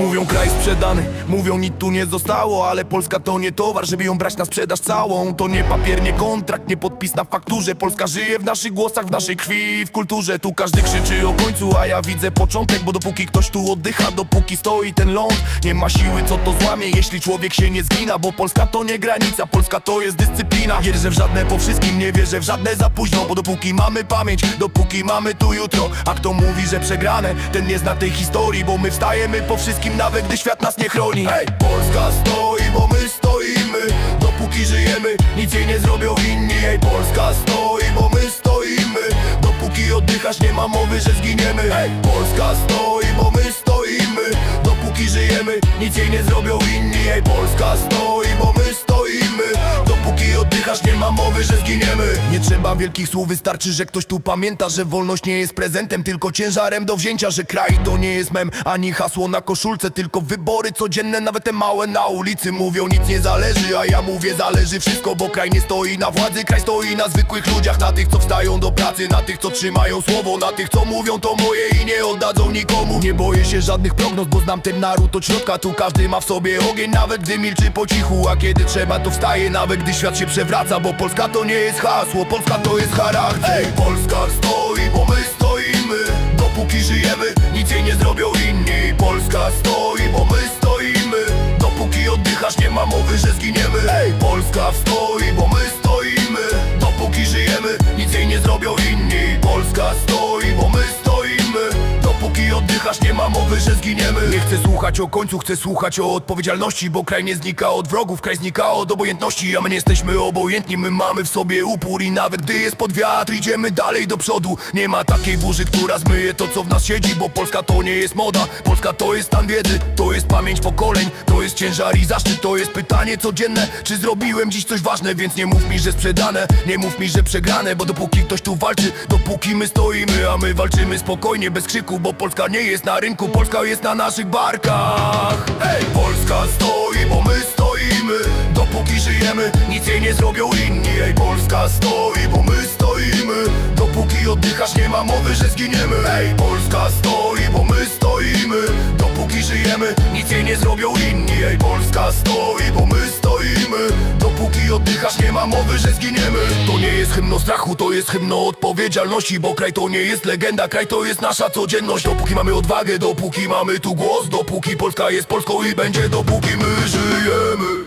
Mówią kraj sprzedany, mówią nic tu nie zostało Ale Polska to nie towar, żeby ją brać na sprzedaż całą To nie papier, nie kontrakt, nie podpis na fakturze. Polska żyje w naszych głosach, w naszej krwi, w kulturze. Tu każdy krzyczy o końcu, a ja widzę początek Bo dopóki ktoś tu oddycha, dopóki stoi ten ląd Nie ma siły, co to złamie, jeśli człowiek się nie zgina Bo Polska to nie granica, Polska to jest dyscyplina. Wierzę w żadne po wszystkim, nie wierzę w żadne za późno Bo dopóki mamy pamięć, dopóki mamy tu jutro A kto mówi, że przegrane, ten nie zna tej historii Bo my wstajemy po wszystkim, nawet gdy świat nas nie chroni. Hej, Polska stoi, bo my stoimy. Dopóki żyjemy, nic jej nie zrobią inni. Hej, Polska stoi, bo my stoimy. Dopóki oddychasz, nie ma mowy, że zginiemy. Hej, Polska stoi, bo my stoimy. Dopóki żyjemy, nic jej nie zrobią inni. Hej, Polska stoi, bo my Oddychasz, nie ma mowy, że zginiemy. Nie trzeba wielkich słów, wystarczy, że ktoś tu pamięta Że wolność nie jest prezentem, tylko ciężarem do wzięcia Że kraj to nie jest mem, ani hasło na koszulce Tylko wybory codzienne, nawet te małe na ulicy Mówią nic nie zależy, a ja mówię zależy wszystko Bo kraj nie stoi na władzy, kraj stoi na zwykłych ludziach Na tych, co wstają do pracy, na tych, co trzymają słowo Na tych, co mówią to moje i nie oddadzą nikomu. Nie boję się żadnych prognoz, bo znam ten naród od środka Tu każdy ma w sobie ogień, nawet gdy milczy po cichu A kiedy trzeba, to wstaje, nawet gdy świat się przewraca Bo Polska to nie jest hasło, Polska to jest charakter. Ej, Polska stoi, bo my stoimy. Dopóki żyjemy, nic jej nie zrobią inni. Polska stoi, bo my stoimy. Dopóki oddychasz, nie ma mowy, że zginiemy. Ej, Polska stoi, bo my stoimy. Dopóki żyjemy, nic jej nie zrobią inni. Polska stoi, Nie ma mowy, że zginiemy. Nie chcę słuchać o końcu, chcę słuchać o odpowiedzialności Bo kraj nie znika od wrogów, kraj znika od obojętności A my nie jesteśmy obojętni, my mamy w sobie upór I nawet gdy jest pod wiatr, idziemy dalej do przodu. Nie ma takiej burzy, która zmyje to, co w nas siedzi Bo Polska to nie jest moda, Polska to jest stan wiedzy To jest pamięć pokoleń, to jest ciężar i zaszczyt To jest pytanie codzienne, czy zrobiłem dziś coś ważne Więc nie mów mi, że sprzedane, nie mów mi, że przegrane Bo dopóki ktoś tu walczy, dopóki my stoimy A my walczymy spokojnie, bez krzyku Bo Polska nie jest na rynku, Polska jest na naszych barkach. Hej, Polska stoi, bo my stoimy. Dopóki żyjemy, nic jej nie zrobią inni. Ej, Polska stoi, bo my stoimy. Dopóki oddychasz, nie ma mowy, że zginiemy. Ej, Polska stoi, bo my stoimy. Dopóki żyjemy, nic jej nie zrobią inni. Ej, Polska stoi, bo my stoimy. Dopóki oddychasz, nie ma mowy, że zginiemy jest hymno strachu, to jest hymno odpowiedzialności Bo kraj to nie jest legenda, kraj to jest nasza codzienność. Dopóki mamy odwagę, dopóki mamy tu głos Dopóki Polska jest Polską i będzie, dopóki my żyjemy